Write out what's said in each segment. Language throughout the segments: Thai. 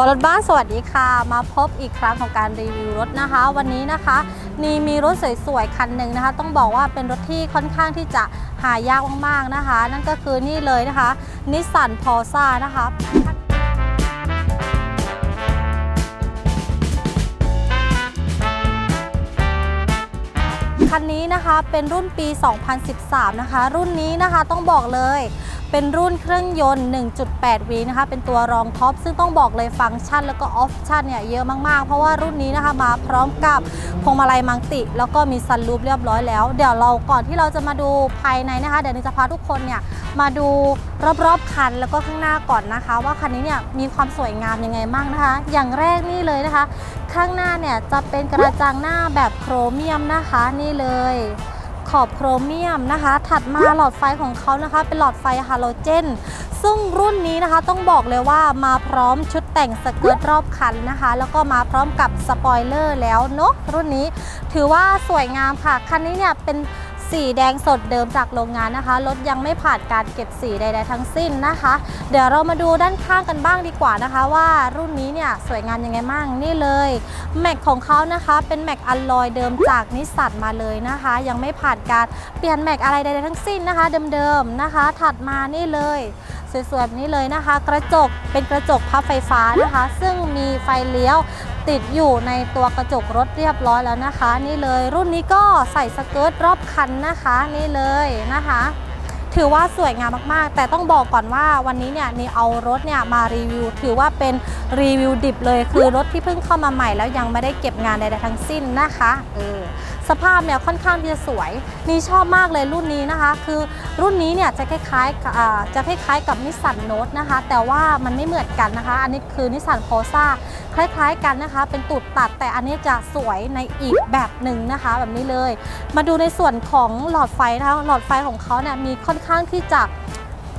บอรถบ้านสวัสดีค่ะ มาพบอีกครั้งของการรีวิวรถนะคะ วันนี้นะคะนี่มีรถสวยๆคันหนึ่งนะคะ ต้องบอกว่าเป็นรถที่ค่อนข้างที่จะหายากมากๆนะคะ นั่นก็คือนี่เลยนะคะนิสสันพอซ่านะคะคันนี้นะคะเป็นรุ่นปี 2013 นะคะ รุ่นนี้นะคะต้องบอกเลย เป็นรุ่นเครื่องยนต์ 1.8 V นะคะ เป็นตัวรองท็อป ซึ่งต้องบอกเลยฟังก์ชันแล้วก็ออปชันเนี่ยเยอะมากๆ เพราะว่ารุ่นนี้นะคะมาพร้อมกับพวงมาลัยมังติ แล้วก็มีซันรูฟเรียบร้อยแล้ว เดี๋ยวเราก่อนที่เราจะมาดูภายในนะคะ เดี๋ยวนิจะพาทุกคนเนี่ยมาดูรอบๆคันแล้วก็ข้างหน้าก่อนนะคะ ว่าคันนี้เนี่ยมีความสวยงามยังไงบ้างนะคะ อย่างแรกนี่เลยนะคะ ข้างหน้าเนี่ยจะเป็นกระจังหน้าแบบโครเมียมนะคะนี่เลย ขอบโครเมียมนะคะ ถัดมาหลอดไฟของเขานะคะ เป็นหลอดไฟฮาโลเจน ซึ่งรุ่นนี้นะคะต้องบอกเลยว่ามาพร้อมชุดแต่งสเกิร์ตรอบคันนะคะ แล้วก็มาพร้อมกับสปอยเลอร์แล้วเนาะรุ่นนี้ ถือว่าสวยงามค่ะ คันนี้เนี่ยเป็น สีแดงสดเดิมจากโรงงานนะคะ รถยังไม่ผ่านการเก็บสีใดๆทั้งสิ้นนะคะ เดี๋ยวเรามาดูด้านข้างกันบ้างดีกว่านะคะ ว่ารุ่นนี้เนี่ยสวยงามยังไงบ้างนี่เลยแม็กของเขานะคะเป็นแม็กอัลลอยเดิมจากนิสสันมาเลยนะคะ ยังไม่ผ่านการเปลี่ยนแม็กอะไรใดๆทั้งสิ้นนะคะ เดิมๆนะคะ ถัดมานี่เลยสวยๆแบบนี้เลยนะคะ กระจกเป็นกระจกพับไฟฟ้านะคะ ซึ่งมีไฟเลี้ยว ติดอยู่ในตัวกระจกรถเรียบร้อยแล้วนะคะ นี่เลยรุ่นนี้ก็ใส่สเกิร์ตรอบคันนะคะนี่เลยนะคะ ถือว่าสวยงามมากๆ แต่ต้องบอกก่อนว่าวันนี้เนี่ยนี่เอารถเนี่ยมารีวิว ถือว่าเป็นรีวิวดิบเลยคือรถที่เพิ่งเข้ามาใหม่แล้วยังไม่ได้เก็บงานใดๆทั้งสิ้นนะคะเออ สภาพเนี่ยค่อนข้างที่จะสวย นี่ชอบมากเลยรุ่นนี้นะคะ คือรุ่นนี้เนี่ยจะคล้ายๆจะคล้ายๆกับนิสสันโนตนะคะ แต่ว่ามันไม่เหมือนกันนะคะ อันนี้คือนิสสันโ o ซ่าคล้ายๆกันนะคะ เป็นตูดตัดแต่อันนี้จะสวยในอีกแบบหนึ่งนะคะ แบบนี้เลย มาดูในส่วนของหลอดไฟนะคะหลอดไฟของเขาเนี่ยมีค่อนข้างที่จะ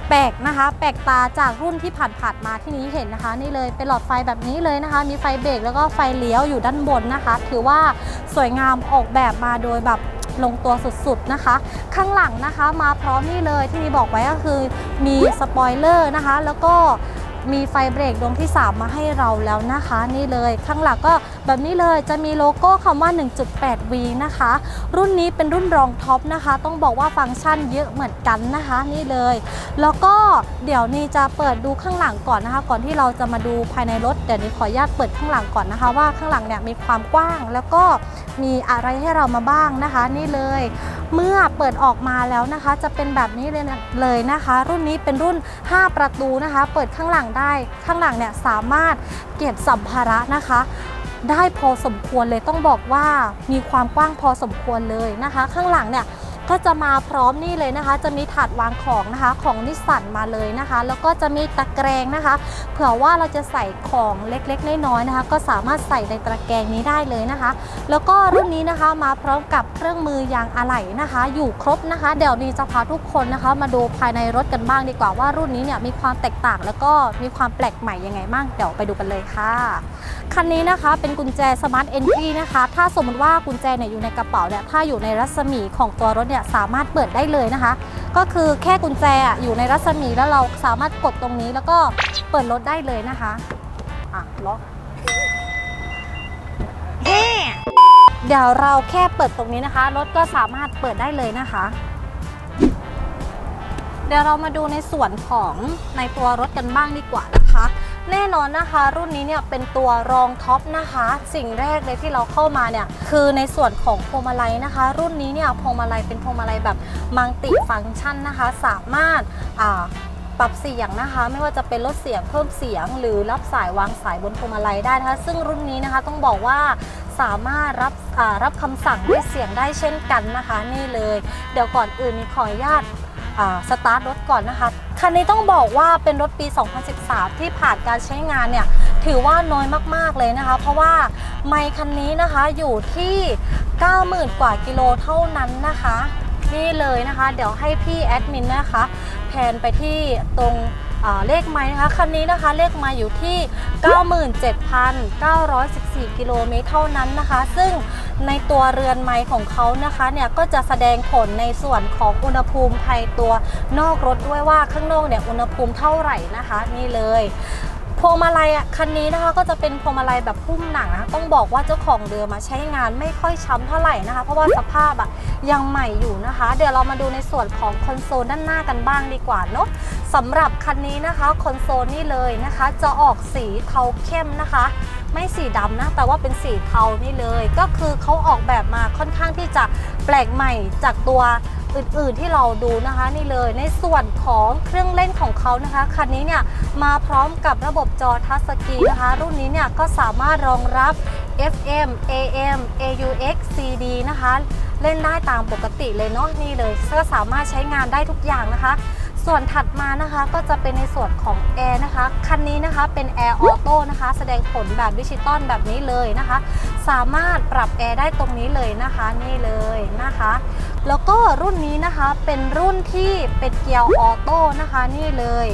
แปลกนะคะ แปลกตาจากรุ่นที่ผ่านๆมาที่นี้เห็นนะคะ นี่เลยเป็นหลอดไฟแบบนี้เลยนะคะ มีไฟเบรกแล้วก็ไฟเลี้ยวอยู่ด้านบนนะคะ ถือว่า สวยงามออกแบบมาโดยแบบลงตัวสุดๆนะคะ ข้างหลังนะคะมาพร้อมนี่เลยที่นี่บอกไว้ก็คือมีสปอยเลอร์นะคะ แล้วก็มีไฟเบรกดวงที่ 3 มาให้เราแล้วนะคะ นี่เลยข้างหลังก็แบบนี้เลยจะมีโลโก้คำว่า 1.8V นะคะ รุ่นนี้เป็นรุ่นรองท็อปนะคะ ต้องบอกว่าฟังก์ชันเยอะเหมือนกันนะคะ นี่เลย แล้วก็เดี๋ยวนี้จะเปิดดูข้างหลังก่อนนะคะ ก่อนที่เราจะมาดูภายในรถเดี๋ยวนี้ขออนุญาตเปิดข้างหลังก่อนนะคะ ว่าข้างหลังเนี่ยมีความกว้างแล้วก็มีอะไรให้เรามาบ้างนะคะ นี่เลย เมื่อเปิดออกมาแล้วนะคะ จะเป็นแบบนี้เลยนะเลยนะคะ รุ่นนี้เป็นรุ่น 5 ประตูนะคะ เปิดข้างหลังได้ข้างหลังเนี่ยสามารถเก็บสัมภาระนะคะ ได้พอสมควรเลยต้องบอกว่ามีความกว้างพอสมควรเลยนะคะ ข้างหลังเนี่ย ก็จะมาพร้อมนี่เลยนะคะ จะมีถาดวางของนะคะของนิสสันมาเลยนะคะ แล้วก็จะมีตะแกรงนะคะ เผื่อว่าเราจะใส่ของเล็กๆน้อยๆนะคะ ก็สามารถใส่ในตะแกรงนี้ได้เลยนะคะ แล้วก็รุ่นนี้นะคะมาพร้อมกับเครื่องมือยางอะไหล่นะคะ อยู่ครบนะคะ เดี๋ยวนี้จะพาทุกคนนะคะ มาดูภายในรถกันบ้างดีกว่าว่ารุ่นนี้เนี่ยมีความแตกต่างแล้วก็มีความแปลกใหม่ยังไงบ้างเดี๋ยวไปดูกันเลยค่ะคันนี้นะคะเป็นกุญแจ Smart Entry นะคะ ถ้าสมมติว่ากุญแจเนี่ยอยู่ในกระเป๋าเนี่ยถ้าอยู่ในรัศมีของตัวรถเนี่ยสามารถเปิดได้เลยนะคะ ก็คือแค่กุญแจอะอยู่ในรัศมีแล้วเราสามารถกดตรงนี้แล้วก็เปิดรถได้เลยนะคะอะล็อกเดี๋ยวเราแค่เปิดตรงนี้นะคะ รถก็สามารถเปิดได้เลยนะคะ เดี๋ยวเรามาดูในส่วนของในตัวรถกันบ้างดีกว่านะคะ แน่นอนนะคะ รุ่นนี้เนี่ยเป็นตัวรองท็อปนะคะ สิ่งแรกเลยที่เราเข้ามาเนี่ยคือในส่วนของพวงมาลัยนะคะ รุ่นนี้เนี่ยพวงมาลัยเป็นพวงมาลัยแบบมังติฟังก์ชันนะคะ สามารถปรับเสียงนะคะ ไม่ว่าจะเป็นลดเสียงเพิ่มเสียง หรือรับสายวางสายบนพวงมาลัยได้นะคะ ซึ่งรุ่นนี้นะคะต้องบอกว่าสามารถรับรับคำสั่งด้วยเสียงได้เช่นกันนะคะ นี่เลย เดี๋ยวก่อนอื่นนี่ขออนุญาต สตาร์ทรถก่อนนะคะ คันนี้ต้องบอกว่าเป็นรถปี 2013 ที่ผ่านการใช้งานเนี่ย ถือว่าน้อยมาก ๆ เลยนะคะ เพราะว่าไมค์คันนี้นะคะอยู่ที่ 90,000 กว่ากิโลเท่านั้นนะคะ นี่เลยนะคะ เดี๋ยวให้พี่แอดมินนะคะ แพนไปที่ตรง เลขไม้นะคะคันนี้นะคะเลขไม้อยู่ที่ 97,914 กิโลเมตรเท่านั้นนะคะ ซึ่งในตัวเรือนไม้ของเขานะคะเนี่ยก็จะแสดงผลในส่วนของอุณหภูมิภายตัวนอกรถด้วยว่าข้างนอกเนี่ยอุณหภูมิเท่าไหร่นะคะนี่เลย พวงมาลัยอะคันนี้นะคะก็จะเป็นพวงมาลัยแบบพุ่มหนังนะคะต้องบอกว่าเจ้าของเดิมมาใช้งานไม่ค่อยช้ำเท่าไหร่นะคะ เพราะว่าสภาพอะยังใหม่อยู่นะคะ เดี๋ยวเรามาดูในส่วนของคอนโซลด้านหน้ากันบ้างดีกว่าเนาะสำหรับคันนี้นะคะคอนโซลนี่เลยนะคะ จะออกสีเทาเข้มนะคะ ไม่สีดำนะ แต่ว่าเป็นสีเทานี่เลย ก็คือเขาออกแบบมาค่อนข้างที่จะแปลกใหม่จากตัว อื่นๆที่เราดูนะคะนี่เลยในส่วนของเครื่องเล่นของเขานะคะคันนี้เนี่ยมาพร้อมกับระบบจอทัชสกรีนนะคะ รุ่นนี้เนี่ยก็สามารถรองรับ FM AM AUX CD นะคะ เล่นได้ตามปกติเลยเนาะนี่เลยก็สามารถใช้งานได้ทุกอย่างนะคะ ส่วนถัดมานะคะก็จะเป็นในส่วนของแอร์นะคะ คันนี้นะคะเป็นแอร์ออโต้นะคะ แสดงผลแบบดิจิตอลแบบนี้เลยนะคะ สามารถปรับแอร์ได้ตรงนี้เลยนะคะ นี่เลยนะคะแล้วก็รุ่นนี้นะคะเป็นรุ่นที่เป็นเกียร์ออโต้นะคะนี่เลย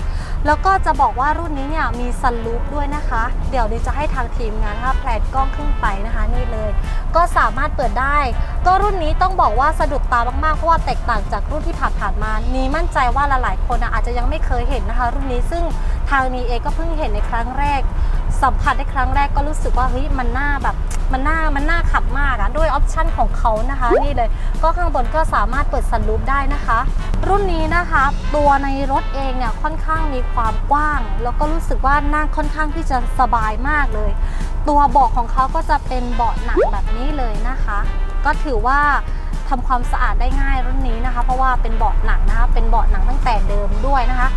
แล้วก็จะบอกว่ารุ่นนี้เนี่ยมีซันลูปด้วยนะคะ เดี๋ยวดิจะให้ทางทีมงานนะคะแผลนกล้องขึ้นไปนะคะนี่เลย ก็สามารถเปิดได้ ก็รุ่นนี้ต้องบอกว่าสะดุดตามากๆเพราะว่าแตกต่างจากรุ่นที่ผ่านๆมานี้มั่นใจว่าหลายๆคนอะอาจจะยังไม่เคยเห็นนะคะ รุ่นนี้ซึ่งทางนี้เองก็เพิ่งเห็นในครั้งแรกสัมผัสได้ครั้งแรกก็รู้สึกว่าเฮ้ยมันน่าแบบมันน่ามันน่าขับมากอะด้วยออปชันของเขานะคะนี่เลยก็ข้างบนก็สามารถเปิดซันรูฟได้นะคะ รุ่นนี้นะคะ ตัวในรถเองเนี่ยค่อนข้างมีความกว้าง แล้วก็รู้สึกว่านั่งค่อนข้างที่จะสบายมากเลย ตัวเบาะของเขาก็จะเป็นเบาะหนังแบบนี้เลยนะคะ ก็ถือว่าทำความสะอาดได้ง่ายรุ่นนี้นะคะ เพราะว่าเป็นเบาะหนังนะคะ เป็นเบาะหนังตั้งแต่เดิมด้วยนะคะ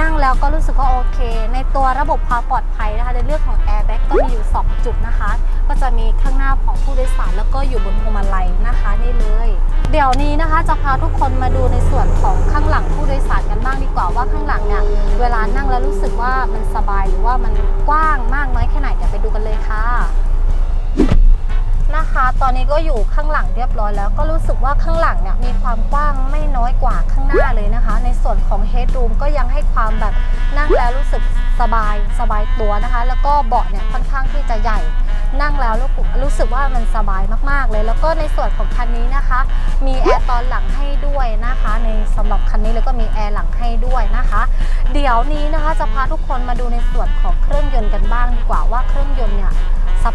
นั่งแล้วก็รู้สึกว่าโอเค ในตัวระบบความปลอดภัยนะคะในเรื่องของ airbag ก็มีอยู่ 2 จุดนะคะ ก็จะมีข้างหน้าของผู้โดยสารแล้วก็อยู่บนพวงมาลัยนะคะนี่เลย เดี๋ยวนี้นะคะจะพาทุกคนมาดูในส่วนของข้างหลังผู้โดยสารกันบ้างดีกว่าว่าข้างหลังเนี่ยเวลานั่งแล้วรู้สึกว่ามันสบายหรือว่ามันกว้างมากน้อยแค่ไหนเดี๋ยวไปดูกันเลยค่ะ ตอนนี้ก็อยู่ข้างหลังเรียบร้อยแล้วก็รู้สึกว่าข้างหลังเนี่ยมีความกว้างไม่น้อยกว่าข้างหน้าเลยนะคะ ในส่วนของ headroom ก็ยังให้ความแบบนั่งแล้วรู้สึกสบายสบายตัวนะคะ แล้วก็เบาะเนี่ยค่อนข้างที่จะใหญ่นั่งแล้วรู้สึกว่ามันสบายมากๆเลย แล้วก็ในส่วนของคันนี้นะคะ มีแอร์ตอนหลังให้ด้วยนะคะ ในสำหรับคันนี้แล้วก็มีแอร์หลังให้ด้วยนะคะ เดี๋ยวนี้นะคะจะพาทุกคนมาดูในส่วนของเครื่องยนต์กันบ้างดีกว่าว่าเครื่องยนต์เนี่ย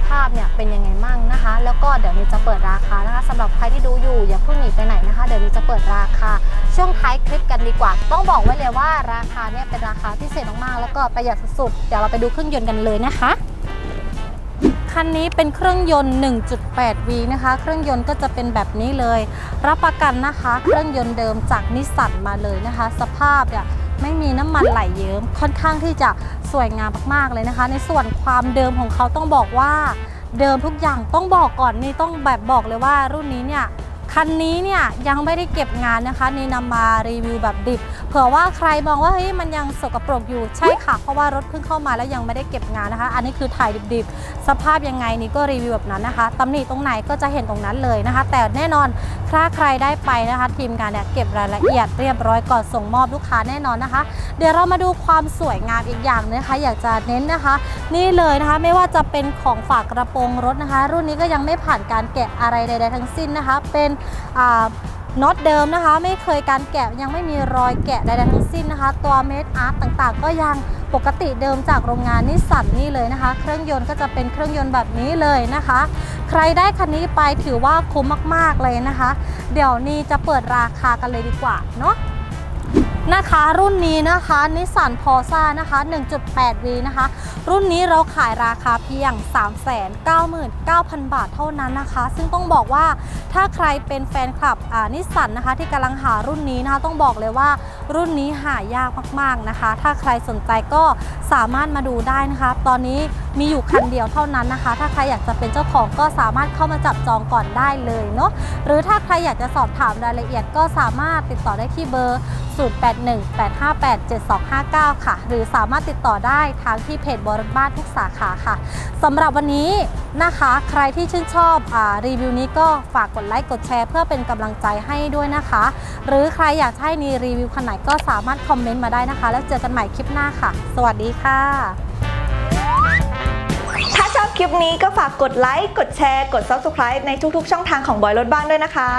ภาพเนี่ยเป็นยังไงมั่งนะคะ แล้วก็เดี๋ยวนี้จะเปิดราคานะคะสำหรับใครที่ดูอยู่อย่าเพิ่งหนีไปไหนนะคะ เดี๋ยวนี้จะเปิดราคา ช่วงท้ายคลิปกันดีกว่า ต้องบอกไว้เลยว่าราคาเนี่ยเป็นราคาพิเศษมากๆแล้วก็ประหยัดสุดๆเดี๋ยวเราไปดูเครื่องยนต์กันเลยนะคะคันนี้เป็นเครื่องยนต์ 1.8V นะคะ เครื่องยนต์ก็จะเป็นแบบนี้เลย รับประกันนะคะ เครื่องยนต์เดิมจากนิสสันมาเลยนะคะ สภาพเนี่ย ไม่มีน้ำมันไหลเยิ้มค่อนข้างที่จะสวยงามมากๆเลยนะคะ ในส่วนความเดิมของเขาต้องบอกว่าเดิมทุกอย่างต้องบอกก่อนนี่ต้องแบบบอกเลยว่ารุ่นนี้เนี่ย คันนี้เนี่ยยังไม่ได้เก็บงานนะคะนี่นำมารีวิวแบบดิบ เผื่อว่าใครมองว่าเฮ้ยมันยังสกปรกอยู่ใช่ค่ะ เพราะว่ารถเพิ่งเข้ามาแล้วยังไม่ได้เก็บงานนะคะ อันนี้คือถ่ายดิบๆ สภาพยังไงนี่ก็รีวิวแบบนั้นนะคะตำหนิตรงไหนก็จะเห็นตรงนั้นเลยนะคะ แต่แน่นอนถ้าใครได้ไปนะคะ ทีมงานเนี่ยเก็บรายละเอียดเรียบร้อยก่อนส่งมอบลูกค้าแน่นอนนะคะ เดี๋ยวเรามาดูความสวยงามอีกอย่างนะคะ อยากจะเน้นนะคะ นี่เลยนะคะไม่ว่าจะเป็นของฝากกระโปรงรถนะคะ รุ่นนี้ก็ยังไม่ผ่านการแกะอะไรใดๆทั้งสิ้นนะคะ เป็นน็อตเดิมนะคะ ไม่เคยการแกะยังไม่มีรอยแกะใดๆทั้งสิ้นนะคะ ตัวเมดอาร์ตต่างๆ ก็ยังปกติเดิมจากโรงงานนิสสันนี่เลยนะคะ เครื่องยนต์ก็จะเป็นเครื่องยนต์แบบนี้เลยนะคะ ใครได้คันนี้ไปถือว่าคุ้มมากๆเลยนะคะ เดี๋ยวนี้จะเปิดราคากันเลยดีกว่าเนาะ นะคะรุ่นนี้นะคะนิสสันพอซ่านะคะ 1.8V นะคะ รุ่นนี้เราขายราคาเพียง 399,000 บาทเท่านั้นนะคะ ซึ่งต้องบอกว่าถ้าใครเป็นแฟนคลับอ่านิสสันนะคะ ที่กำลังหารุ่นนี้นะคะ ต้องบอกเลยว่ารุ่นนี้หายากมากๆนะคะ ถ้าใครสนใจก็สามารถมาดูได้นะคะ ตอนนี้ มีอยู่คันเดียวเท่านั้นนะคะ ถ้าใครอยากจะเป็นเจ้าของก็สามารถเข้ามาจับจองก่อนได้เลยเนาะหรือถ้าใครอยากจะสอบถามรายละเอียดก็สามารถติดต่อได้ที่เบอร์ 0818587259 ค่ะ หรือสามารถติดต่อได้ทางที่เพจบริบ้านทุกสาขาค่ะสำหรับวันนี้นะคะ ใครที่ชื่นชอบอรีวิวนี้ก็ฝากกดไลค์กดแชร์เพื่อเป็นกำลังใจให้ด้วยนะคะ หรือใครอยากให้นีรีวิวคันไหนก็สามารถคอมเมนต์มาได้นะคะ แล้วเจอกันใหม่คลิปหน้าค่ะ สวัสดีค่ะ คลิปนี้ก็ฝากกดไลค์ กดแชร์ กด Subscribe ในทุกๆ ช่องทางของบอยรถบ้านด้วยนะคะ